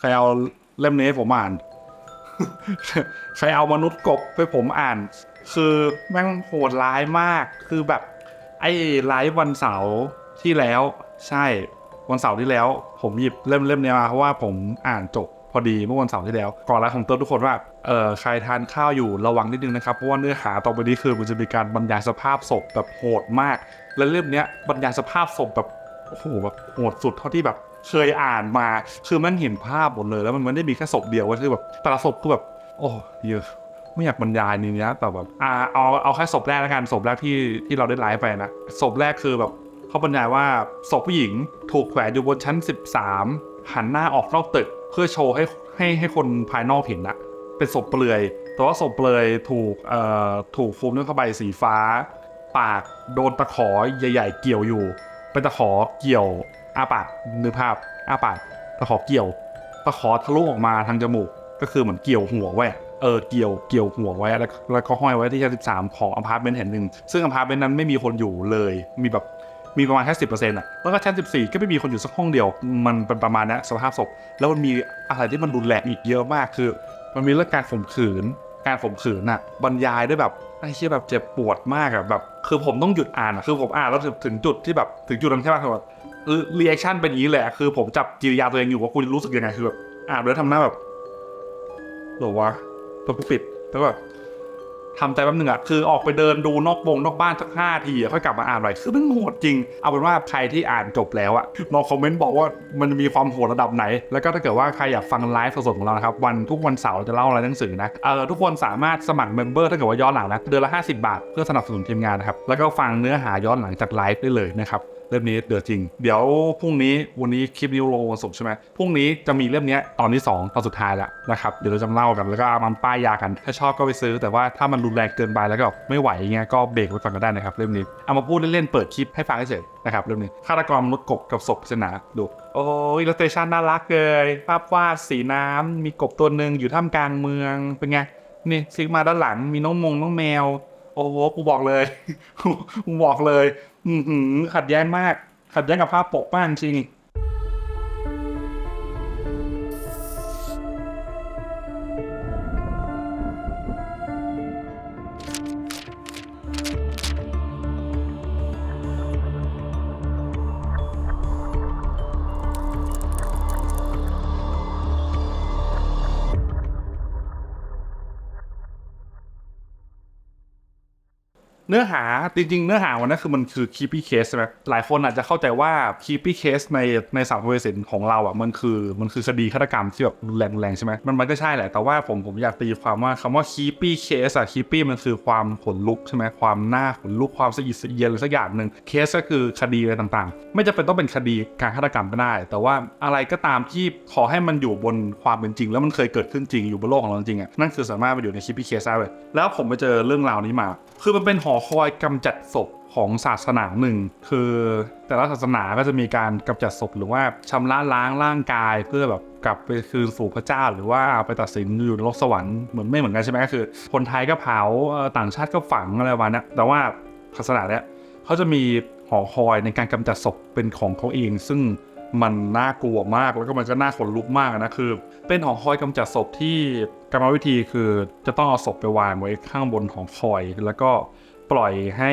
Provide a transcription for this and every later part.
ใครเอาเล่มนี้ให้ผมอ่าน ใครเอามนุษย์กบไปผมอ่าน คือแม่งโหดร้ายมาก คือแบบ ไอ้ไลฟ์วันเสาร์ที่แล้ว ใช่วันเสาร์ที่แล้ว ผมหยิบเล่มเล่มเนี้ยมาเพราะว่าผมอ่านจบพอดีเมื่อวันเสาร์ที่แล้วก่อนไลฟ์ผมเตือนทุกคนว่าเออใครทานข้าวอยู่ระวังนิดนึงนะครับ เพราะว่าเนื้อหาต่อไปนี้คือมันจะมีการบรรยายสภาพศพแบบโหดมาก และเล่มเนี้ยบรรยายสภาพศพแบบโอ้โหแบบโหดสุดเท่าที่แบบ เคยอ่านมา คือมันเห็นภาพหมดเลย แล้วมันไม่ได้มีแค่ศพเดียวว้ยคือแบบแต่ละศพคือแบบ โอ้เยอะไม่อยากบรรยายนี่นี้แต่แบบอ่าเอาเอาแค่ศพแรกแล้วกันศพแรกที่ที่เราได้ไลฟ์ไปนะศพแรกคือแบบเขาบรรยายว่าศพผู้หญิงถูกแขวนอยู่บนชั้น 13 หันหน้าออกนอกตึก เพื่อโชว์ให้ให้ให้คนภายนอกเห็นนะเป็นศพเปลือยแต่ว่าศพเปลือยถูกเอ่อถูกคลุมด้วยผ้าใบสีฟ้า ปากโดนตะขอใหญ่ ๆ เกี่ยวอยู่ เป็นตะขอเกี่ยว อาปากนึกภาพอาปากตะขอเกี่ยวตะขอทะลุออกมาทางจมูก ก็คือเหมือนเกี่ยวหัวไว้เออเกี่ยวเกี่ยวหัวไว้แล้วแล้วก็ห้อยไว้ที่ชั้นสิบสามของอพาร์ตเมนต์แห่งหนึ่ง ซึ่งอพาร์ตเมนต์นั้นไม่มีคนอยู่เลย มีแบบมีประมาณแค่สิบเปอร์เซ็นต์อะแล้วก็ชั้นสิบสี่ก็ไม่มีคนอยู่สักห้องเดียว มันเป็นประมาณนี้สภาพศพแล้วมันมีอะไรที่มันรุนแรงอีกเยอะมากคือ มันมีเรื่องการข่มขืน การข่มขืนน่ะบรรยายด้วยแบบไอ้เชี่ยแบบเจ็บปวดมากอะแบบ คือผมต้องหยุดอ่านอะคือผมอ่านแล้วถึงจุดที่แบบถึงจุดนั้นใช่ไหมคือแบบ รีแอคชั่นเป็นอย่างนี้แหละ คือผมจับจิริยาตัวเองอยู่ว่าคุณรู้สึกยังไงคือแบบอ่านแล้วทำหน้าแบบหรอวะตัวปิดแล้วแบบทำใจแป๊บนึงอะคือออกไปเดินดูนอกวงนอกบ้านสักห้าทีค่อยกลับมาอ่านใหม่คือมันโหดจริง เอาเป็นว่าใครที่อ่านจบแล้วอะลองคอมเมนต์บอกว่ามันมีความโหดระดับไหน แล้วก็ถ้าเกิดว่าใครอยากฟังไลฟ์สดๆของเรานะครับ วันทุกวันเสาร์เราจะเล่าอะไรหนังสือนะเออทุกคนสามารถสมัครเมมเบอร์ถ้าเกิดว่าย้อนหลังนะเดือนละ 50 บาท เพื่อสนับสนุนทีมงานนะครับแล้วก็ฟังเนื้อหาย้อนหลังจากไลฟ์ได้เลยนะครับ เล่มนี้เดือดจริง เดี๋ยวพรุ่งนี้วันนี้คลิปนี้ลงวันศุกร์ใช่ไหมพรุ่งนี้จะมีเล่มนี้ตอนที่2ตอนสุดท้ายแล้วนะครับเดี๋ยวเราจะเล่ากันแล้วก็มันป้ายยากัน ถ้าชอบก็ไปซื้อ แต่ว่าถ้ามันรุนแรงเกินไปแล้วก็ไม่ไหวเงี้ยก็เบรกไว้ก่อนก็ได้นะครับเล่มนี้เอามาพูดเล่นๆเปิดคลิปให้ฟังเฉยๆนะครับเล่มนี้ฆาตกรมนุษย์กบกับศพปริศนาดูโอ้ยอิลลัสเตชันน่ารักเลยภาพวาดสีน้ำมีกบตัวหนึ่งอยู่ท่ามกลางเมืองเป็นไงนี่ซิกมาด้านหลังมีน้องมงน้องแมวโอ้โหกูบอกเลยกูบอกเลย อือหือขัดแย้งมาก ขัดแย้งกับภาพปกมานจริง เนื้อหาจริง ๆ เนื้อหาวันนั้นคือมันคือ creepy case ใช่ไหมหลายคนอาจจะเข้าใจว่า creepy case ในในสามเวสินของเราอะมันคือมันคือคดีฆาตกรรมที่แบบรุนแรงแรงๆใช่ไหมมันมันก็ใช่แหละแต่ว่าผมผมอยากตีความว่าคำว่า creepy case อะ creepy มันคือความขนลุกใช่ไหมความหน้าขนลุกความสะอิดสะเอียนหรือสักอย่างหนึ่ง case ก็คือคดีอะไรต่างๆ ไม่จำเป็นต้องเป็นคดีการฆาตกรรมก็ได้ แต่ว่าอะไรก็ตามที่ขอให้มันอยู่บนความเป็นจริง แล้วมันเคยเกิดขึ้นจริงอยู่บนโลกของเราจริงๆอะนั่นคือสามารถมาอยู่ใน creepy case ได้เลยแล้วผมไปเจอเรื่องราวนี้มา คือมันเป็นหอคอยกำจัดศพของศาสนาหนึ่ง คือแต่ละศาสนาก็จะมีการกำจัดศพหรือว่าชำระล้างร่างกายเพื่อแบบกลับไปคืนสู่พระเจ้า หรือว่าไปตัดสินอยู่ในโลกสวรรค์เหมือนไม่เหมือนกันใช่ไหมก็คือ คนไทยก็เผาต่างชาติก็ฝังอะไรประมาณนี้แต่ว่าศาสนาเนี้ยเขาจะมีหอคอยในการกำจัดศพเป็นของเขาเอง ซึ่งมันน่ากลัวมากแล้วก็มันก็น่าขนลุกมากนะคือ เป็นหอคอยกำจัดศพที่กรรมวิธีคือจะต้องเอาศพไปวางไว้ข้างบนหอคอยแล้วก็ ปล่อยให้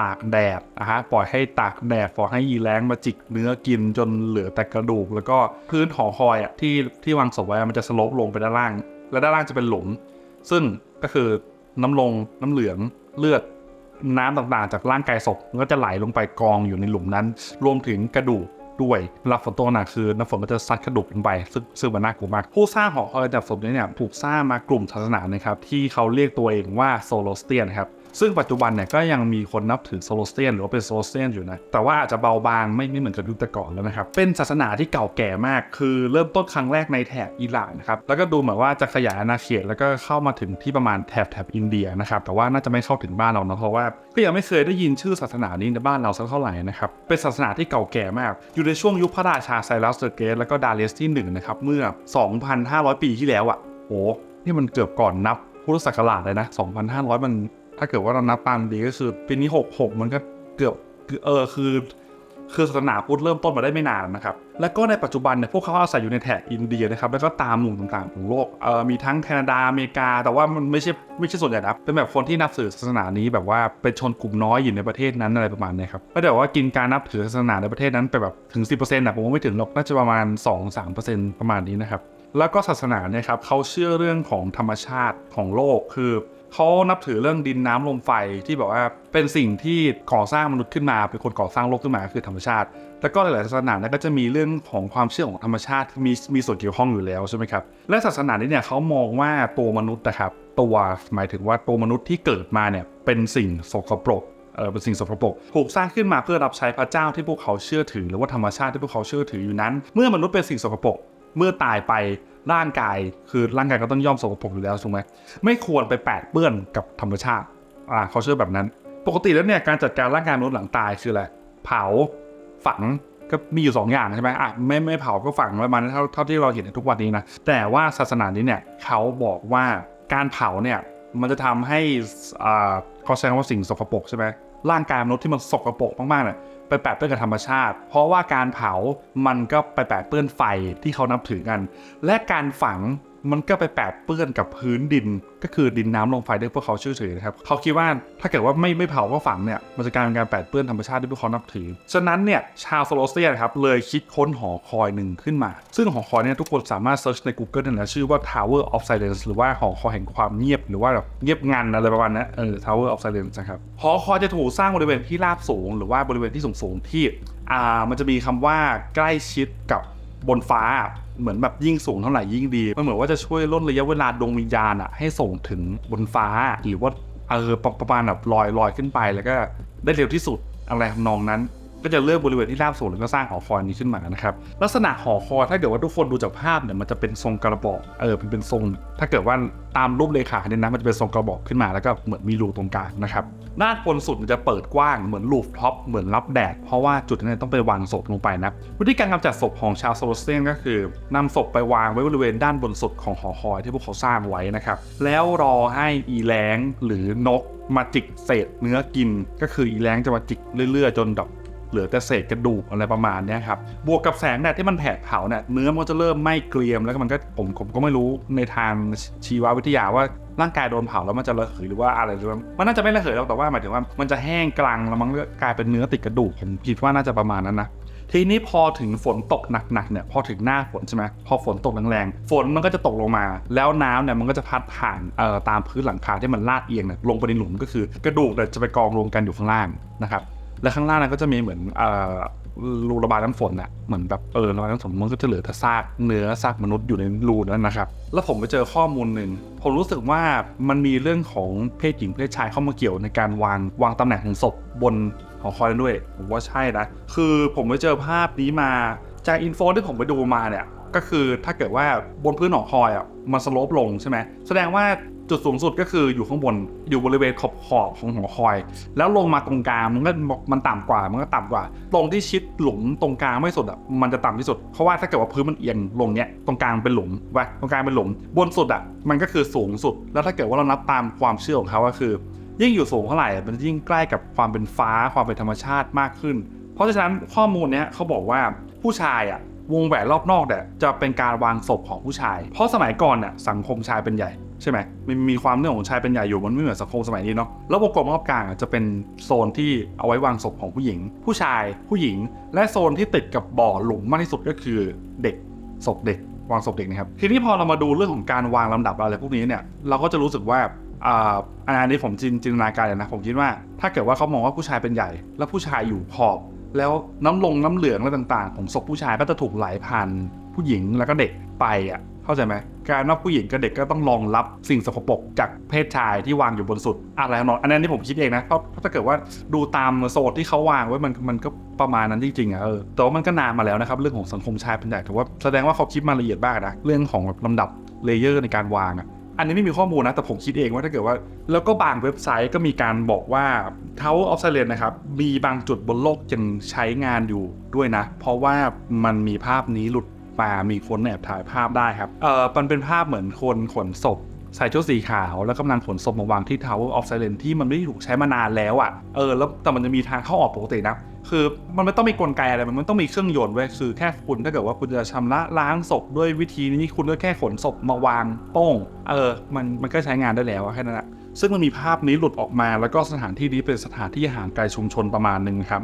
ตากแดดนะฮะปล่อยให้ตากแดดปล่อยให้ยีแรงมาจิกเนื้อกินจนเหลือแต่กระดูก แล้วก็พื้นหอคอยอะที่ที่วางศพไว้มันจะสลปลงไปด้านล่าง และด้านล่างจะเป็นหลุม ซึ่งก็คือน้ำลงน้ำเหลืองเลือดน้ำต่างๆ จากร่างกายศพมันก็จะไหลลงไปกองอยู่ในหลุมนั้น รวมถึงกระดูกด้วยเวลาฝนตกหนักคือน้ำฝนก็จะซัดกระดูกลงไป ซึ่งซึ่งมันน่ากลัวมาก ผู้สร้างหอคอยดับศพนี้เนี่ยถูกสร้างมากลุ่มศาสนานะครับที่เขาเรียกตัวเองว่าโซโลสเตียนครับ ซึ่งปัจจุบันเนี่ยก็ยังมีคนนับถือโซโลสเตียนหรือว่าเป็นโซโลสเตียนอยู่นะ แต่ว่าอาจจะเบาบางไม่ไม่เหมือนกับยุคแต่ก่อนแล้วนะครับ เป็นศาสนาที่เก่าแก่มาก คือเริ่มต้นครั้งแรกในแถบอิหร่านนะครับ แล้วก็ดูเหมือนว่าจะขยายอาณาเขตแล้วก็เข้ามาถึงที่ประมาณแถบแถบอินเดียนะครับ แต่ว่าน่าจะไม่เข้าถึงบ้านเราเนาะ เพราะว่าก็ยังไม่เคยได้ยินชื่อศาสนานี้ในบ้านเราสักเท่าไหร่นะครับ เป็นศาสนาที่เก่าแก่มาก อยู่ในช่วงยุคพระราชาไซรัสเดอะเกรทแล้วก็ดาเลียสที่หนึ่งนะครับ เมื่อ 2,500 ปีที่แล้วอะโอ้นี่มันเกือบก่อนนับพุทธศักราชเลยนะ 2,500 มัน ถ้าเกิดว่าเรานับตามดีก็คือปีนี้66มันก็เกือบคือเออคือคือศาสนาพุทธเริ่มต้นมาได้ไม่นานนะครับ แล้วก็ในปัจจุบันเนี่ยพวกเขาอาศัยอยู่ในแถบอินเดียนะครับ แล้วก็ตามหมู่ต่างๆของโลก เอ่อ มีทั้งแคนาดา อเมริกา แต่ว่ามันไม่ใช่ไม่ใช่ส่วนใหญ่นะ เป็นแบบคนที่นับถือศาสนานี้แบบว่าเป็นชนกลุ่มน้อยอยู่ในประเทศนั้นอะไรประมาณนี้ครับก็แต่ว่ากินการนับถือศาสนาในประเทศนั้นไปแบบถึง 10%นะผมว่าไม่ถึงหรอก น่าจะประมาณ 2-3%ประมาณนี้นะครับ แล้วก็ศาสนาเนี่ยครับเขาเชื่อเรื่องของธรรมชาติของโลก คือ เขานับถือเรื่องดินน้ำลมไฟที่แบบว่าเป็นสิ่งที่ก่อสร้างมนุษย์ขึ้นมา เป็นคนก่อสร้างโลกขึ้นมาคือธรรมชาติ แล้วก็หลายๆศาสนาเนี่ยก็จะมีเรื่องของความเชื่อของธรรมชาติมีมีส่วนเกี่ยวข้องอยู่แล้วใช่ไหมครับและศาสนานี้เนี่ยเขามองว่าตัวมนุษย์นะครับตัวหมายถึงว่าตัวมนุษย์ที่เกิดมาเนี่ยเป็นสิ่งสกปรกเออเป็นสิ่งสกปรกถูกสร้างขึ้นมาเพื่อรับใช้พระเจ้าที่พวกเขาเชื่อถือ หรือว่าธรรมชาติที่พวกเขาเชื่อถืออยู่นั้น เมื่อมนุษย์เป็นสิ่งสกปรกเมื่อตายไป ร่างกายคือร่างกายก็ต้องย่อมสกปรกอยู่แล้วถูกไหมไม่ควรไปแปดเปื้อนกับธรรมชาติอ่าเขาเชื่อแบบนั้น ปกติแล้วเนี่ยการจัดการร่างกายมนุษย์หลังตายคืออะไรเผาฝังก็มีอยู่สองอย่างใช่ไหมอะไม่ไม่เผาก็ฝังประมาณนั้นเท่าเท่าที่เราเห็นในทุกวันนี้นะ แต่ว่าศาสนานี้เนี่ยเขาบอกว่าการเผาเนี่ยมันจะทำให้อ่าเขาใช้คำว่าสิ่งสกปรกใช่ไหมร่างกายมนุษย์ที่มันสกปรกมากๆเนี่ย แปะเปื้อนกับธรรมชาติ เพราะว่าการเผามันก็ไปแปะเปื้อนไฟที่เขานับถือกัน และการฝัง มันก็ไปแปะเปื้อนกับพื้นดิน ก็คือดินน้ำลมไฟที่พวกเขาเชื่อถือนะครับเขาคิดว่าถ้าเกิดว่าไม่ไม่เผาก็ฝังเนี่ยมันจะกลายเป็นการแปะเปื้อนธรรมชาติที่พวกเขานับถือ ฉะนั้นเนี่ยชาวโซโลเซียนะครับเลยคิดค้นหอคอยหนึ่งขึ้นมา ซึ่งหอคอยเนี่ยทุกคนสามารถเซิร์ชใน Google ได้นะชื่อว่า Tower of Silence หรือว่าหอคอยแห่งความเงียบหรือว่าแบบเงียบงันอะไรประมาณนั้นเออ Tower of Silence นะครับหอคอยจะถูกสร้างบริเวณที่ราบสูง หรือว่าบริเวณที่สูงๆที่อ่ามันจะมีคำว่าใกล้ชิดกับ บนฟ้าเหมือนแบบยิ่งสูงเท่าไหร่ยิ่งดี มันเหมือนว่าจะช่วยลดระยะเวลาดวงวิญญาณอะให้ส่งถึงบนฟ้า หรือว่าเออประประมาณแบบลอยลอยขึ้นไปแล้วก็ได้เร็วที่สุดอะไรทำนองนั้น ก็จะเลือกบริเวณที่ราบสูงแล้วก็สร้างหอคอยนี้ขึ้นมานะครับลักษณะหอคอยถ้าเกิดว่าทุกคนดูจากภาพเนี่ยมันจะเป็นทรงกระบอกเออเป็นเป็นทรง ถ้าเกิดว่าตามรูปเลขาเนี่ยนะมันจะเป็นทรงกระบอกขึ้นมาแล้วก็เหมือนมีรูตรงกลางนะครับด้านบนสุดมันจะเปิดกว้างเหมือนลูฟท็อปเหมือนรับแดดเพราะว่าจุดนั้นต้องไปวางศพลงไปนะวิธีการกำจัดศพของชาวโซโลเซียนก็คือนำศพไปวางไว้บริเวณด้านบนสุดของหอคอยที่พวกเขาสร้างไว้นะครับแล้วรอให้อีแรงหรือนกมาจิกเศษเนื้อกินก็คืออีแรงจะมาจิกเรื่อยๆ จนแบบ เหลือแต่เศษกระดูกอะไรประมาณนี้ครับบวกกับแสงแดดที่มันแผดเผาเนี่ยเนื้อมันจะเริ่มไหม้เกรียมแล้วมันก็ผมผมก็ไม่รู้ในทางชีววิทยาว่าร่างกายโดนเผาแล้วมันจะระเหยหรือว่าอะไรหรือว่ามันน่าจะไม่ระเหยหรอกแต่ว่าหมายถึงว่ามันจะแห้งกลางแล้วมันก็กลายเป็นเนื้อติดกระดูกผมคิดว่าน่าจะประมาณนั้นนะทีนี้พอถึงฝนตกหนักๆเนี่ยพอถึงหน้าฝนใช่ไหมพอฝนตกแรงๆฝนมันก็จะตกลงมา แล้วน้ำเนี่ยมันก็จะพัดผ่านเอ่อตามพื้นหลังคาที่มันลาดเอียงเนี่ยลงไปในหลุมก็คือกระดูกเนี่ยจะไปกองรวมกันอยู่ข้างล่างนะครับ และข้างล่างนั้นก็จะมีเหมือนอ่อรูระบายน้ำฝนอะเหมือนแบบเออระบายน้ำฝนมันก็จะเหลือแต่ซากเนื้อซากมนุษย์อยู่ในรูนั้นนะครับ แล้วผมไปเจอข้อมูลหนึ่งผมรู้สึกว่ามันมีเรื่องของเพศหญิงเพศชายเข้ามาเกี่ยวในการวางวางตำแหน่งของศพบนหอคอยด้วย ผมว่าใช่นะคือผมไปเจอภาพนี้มาจากอินโฟที่ผมไปดูมาเนี่ยก็คือถ้าเกิดว่าบนพื้นหอคอยอะมันสโลปลงใช่ไหมแสดงว่า จุดสูงสุดก็คืออยู่ข้างบนอยู่บริเวณขอบขอบของหอคอย แล้วลงมาตรงกลางมันก็มันต่ำกว่ามันก็ต่ำกว่า ตรงที่ชิดหลุมตรงกลางไม่สุดอะมันจะต่ำที่สุดเพราะว่าถ้าเกิดว่าพื้นมันเอียงลงเนี้ยตรงกลางเป็นหลุมว้ตรงกลางเป็นหลุม บนสุดอะมันก็คือสูงสุด แล้วถ้าเกิดว่าเรานับตามความเชื่อของเขาก็คือ ยิ่งอยู่สูงเท่าไหร่มันยิ่งใกล้กับความเป็นฟ้าความเป็นธรรมชาติมากขึ้น เพราะฉะนั้นข้อมูลเนี้ยเขาบอกว่าผู้ชายอะวงแหวนรอบนอกเนี่ยจะเป็นการวางศพของผู้ชาย เพราะสมัยก่อนน่ะสังคมชายเป็นใหญ่ ใช่ไหมมันมีความเรื่องของชายเป็นใหญ่อยู่มันไม่เหมือนสังคมสมัยนี้เนาะแล้ววงกลมรอบกลางอะจะเป็นโซนที่เอาไว้วางศพของผู้หญิง ผู้ชายผู้หญิง และโซนที่ติดกับบ่อหลุมมากที่สุดก็คือเด็กศพเด็ก วางศพเด็กนะครับทีนี้พอเรามาดูเรื่องของการวางลำดับอะไรพวกนี้เนี่ยเราก็จะรู้สึกว่าอันนี้ผมจินจินตนาการเลยนะผมคิดว่า ถ้าเกิดว่าเขามองว่าผู้ชายเป็นใหญ่ แล้วผู้ชายอยู่ขอบ แล้วน้ำลงน้ำเหลืองอะไรต่างๆ ของศพผู้ชายก็จะถูกไหลผ่านผู้หญิงแล้วก็เด็กไปอะเข้าใจไหม การว่าผู้หญิงกับเด็กก็ต้องรองรับสิ่งสกปรกจากเพศชายที่วางอยู่บนสุดอะไรนองอันนั้นที่ผมคิดเองนะเพราะถ้าเกิดว่าดูตามโซนที่เขาวางไว้มันมันก็ประมาณนั้นจริงๆอะเออแต่ว่ามันก็นานมาแล้วนะครับเรื่องของสังคมชายเป็นใหญ่ถือว่าแสดงว่าเขาคิดมาละเอียดมากนะเรื่องของลำดับเลเยอร์ในการวางอะอันนี้ไม่มีข้อมูลนะ แต่ผมคิดเองว่าถ้าเกิดว่า แล้วก็บางเว็บไซต์ก็มีการบอกว่า Tower of Silence นะครับ มีบางจุดบนโลกยังใช้งานอยู่ด้วยนะ เพราะว่ามันมีภาพนี้หลุด มามีคนแอบถ่ายภาพได้ครับ เออมันเป็นภาพเหมือนคนขนศพใส่ชุดสีขาวแล้วกำลังขนศพมาวางที่ Tower of Silence ที่มันไม่ได้ถูกใช้มานานแล้วอะ่ะ เออ แล้วแต่มันจะมีทางเข้าออกปกตินะ คือมันไม่ต้องมีกลไกอะไร มันไม่ต้องมีเครื่องยนต์เว้ย คือแค่คุณถ้าเกิดว่าคุณจะชำระล้างศพด้วยวิธีนี้คุณก็แค่ขนศพมาวางโป้ง เออ มันมันก็ใช้งานได้แล้วแค่นั้นแหละซึ่งมันมีภาพนี้หลุดออกมา แล้วก็สถานที่นี้เป็นสถานที่ห่างไกลชุมชนประมาณหนึ่งครับ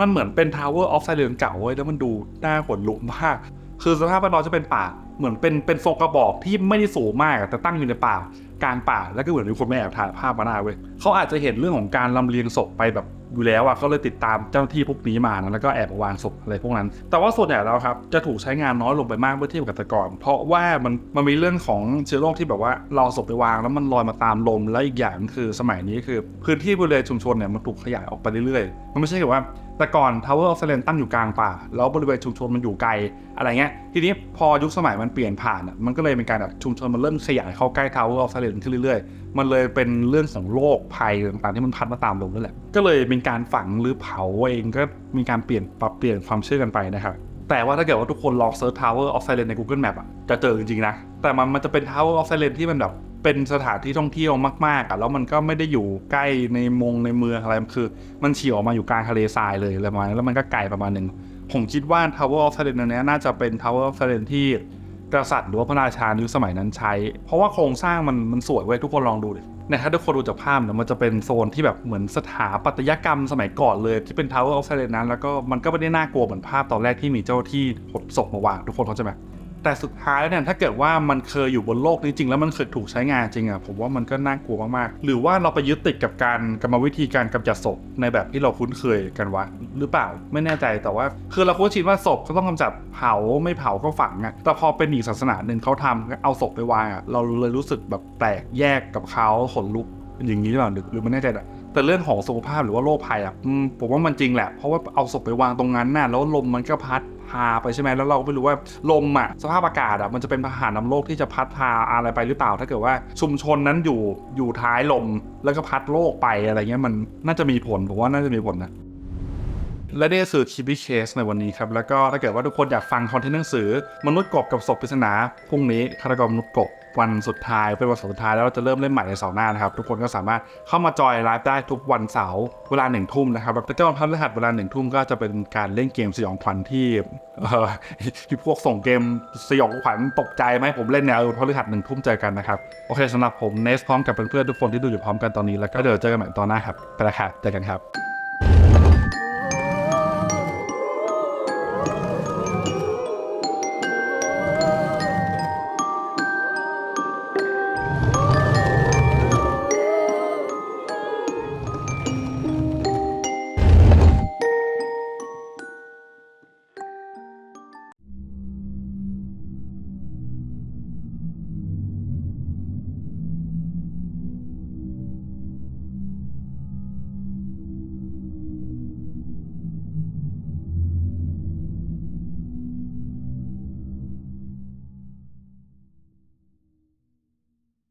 มันเหมือนเป็น Tower of Silence เก่าเว้ย แล้วมันดูน่าขนลุกมาก คือสภาพแวดล้อมจะเป็นป่า เหมือนเป็นเป็นทรงกระบอกที่ไม่ได้สูงมากแต่ตั้งอยู่ในป่ากลางป่าแล้วก็เหมือนมีคนไม่แอบถ่ายภาพมาได้เว้ยเขาอาจจะเห็นเรื่องของการลำเลียงศพไปแบบอยู่แล้วอะก็เลยติดตามเจ้าหน้าที่พวกนี้มานะแล้วก็แอบมาวางศพอะไรพวกนั้น แต่ว่าส่วนใหญ่แล้วครับจะถูกใช้งานน้อยลงไปมากเมื่อเทียบกับแต่ก่อน เพราะว่ามันมันมีเรื่องของเชื้อโรคที่แบบว่าเราเอาศพไปวางแล้วมันลอยมาตามลม และอีกอย่างคือสมัยนี้คือ พื้นที่บริเวณชุมชนเนี่ยมันถูกขยายออกไปเรื่อยๆมันไม่ใช่แบบว่า แต่ก่อน Tower of Silence ตั้งอยู่กลางป่า แล้วบริเวณชุมชนมันอยู่ไกลอะไรเงี้ย ทีนี้พอยุคสมัยมันเปลี่ยนผ่านมันก็เลยเป็นการแบบชุมชนมันเริ่มขยายเข้าใกล้ Tower of Silence ขึ้นเรื่อยๆ มันเลยเป็นเรื่องของโรคภัยต่างๆที่มันพัดมาตามลมนั่นแหละ ก็เลยเป็นการฝังหรือเผาเองก็มีการเปลี่ยนปรับเปลี่ยนความเชื่อกันไปนะครับแต่ว่าถ้าเกิดว่าทุกคนลองเซิร์ช Tower of Silence ใน Google Map อะจะเจอจริงๆนะ แต่มันมันจะเป็น Tower of Silence ที่มันแบบ เป็นสถานที่ท่องเที่ยวมากๆอะแล้วมันก็ไม่ได้อยู่ใกล้ในมงในเมืองอะไรคือ มันเฉียวมาอยู่กลางทะเลทรายเลยอะไรประมาณนั้นแล้วมันก็ไกลประมาณหนึ่งผมคิดว่า Tower of Silence อันเนี้ยน่าจะเป็น Tower of Silence ที่กษัตริย์หรือว่าพระราชาในยุคสมัยนั้นใช้ เพราะว่าโครงสร้างมันมันสวยเว้ยทุกคนลองดูดินี่ยถ้าทุกคนดูจากภาพเนี่ยมันจะเป็นโซนที่แบบเหมือนสถาปัตยกรรมสมัยก่อนเลยที่เป็น Tower of Silence นั้น แล้วก็มันก็ไม่ได้น่ากลัวเหมือนภาพตอนแรกที่มีเจ้าที่หดศพมาวางทุกคนเข้าใจไหม แต่สุดท้ายแล้วเนี่ยถ้าเกิดว่ามันเคยอยู่บนโลกนี้จริง แล้วมันเคยถูกใช้งานจริงอะผมว่ามันก็น่ากลัวมากๆหรือว่าเราไปยึดติดกับการกรรมวิธีการกำจัดศพในแบบที่เราคุ้นเคยกันวะหรือเปล่าไม่แน่ใจแต่ว่า คือเราคุ้นชินว่าศพก็ต้องกำจัดเผาไม่เผาก็ฝังอะแต่พอเป็นอีกศาสนาหนึ่งเขาทำเอาศพไปวางอะเราเลยรู้สึกแบบแปลกแยกกับเขาขนลุกอย่างนี้หรือเปล่าหรือไม่แน่ใจอะแต่เรื่องของสุขภาพหรือว่าโรคภัยอะผมว่ามันจริงแหละ เพราะว่าเอาศพไปวางตรงนั้นน่ะแล้วลมมันก็พัด พาไปใช่ไหมแล้วเราก็ไม่รู้ว่าลมอะสภาพอากาศอะมันจะเป็นพาหะนำโลกที่จะพัดพาอะไรไปหรือเปล่า ถ้าเกิดว่าชุมชนนั้นอยู่อยู่ท้ายลมแล้วก็พัดโลกไปอะไรเงี้ยมันน่าจะมีผลผมว่าน่าจะมีผลนะและนี่คือคลิปวิเคสในวันนี้ครับ แล้วก็ถ้าเกิดว่าทุกคนอยากฟังคอนเทนต์หนังสือ มนุษย์กบกับศพปริศนาพรุ่งนี้คารกรมนุษย์กบ วันสุดท้ายเป็นวันสุดท้ายแล้วเราจะเริ่มเล่นใหม่ในเสาร์หน้านะครับทุกคนก็สามารถเข้ามาจอยไลฟ์ได้ทุกวันเสาร์เวลาหนึ่งทุ่มนะครับแล้วก็วันพฤหัสเวลาหนึ่งทุ่มก็จะเป็นการเล่นเกมสยองขวัญที่ที่พวกส่งเกมสยองขวัญตกใจไหมผมเล่นเนี่ยเออพฤหัสหนึ่งทุ่มเจอกันนะครับโอเคสำหรับผมเนสพร้อมกับเพื่อนๆทุกคนที่ดูอยู่พร้อมกันตอนนี้แล้วก็เดี๋ยวเจอกันใหม่ตอนหน้าครับไปแล้วครับเจอกันครับ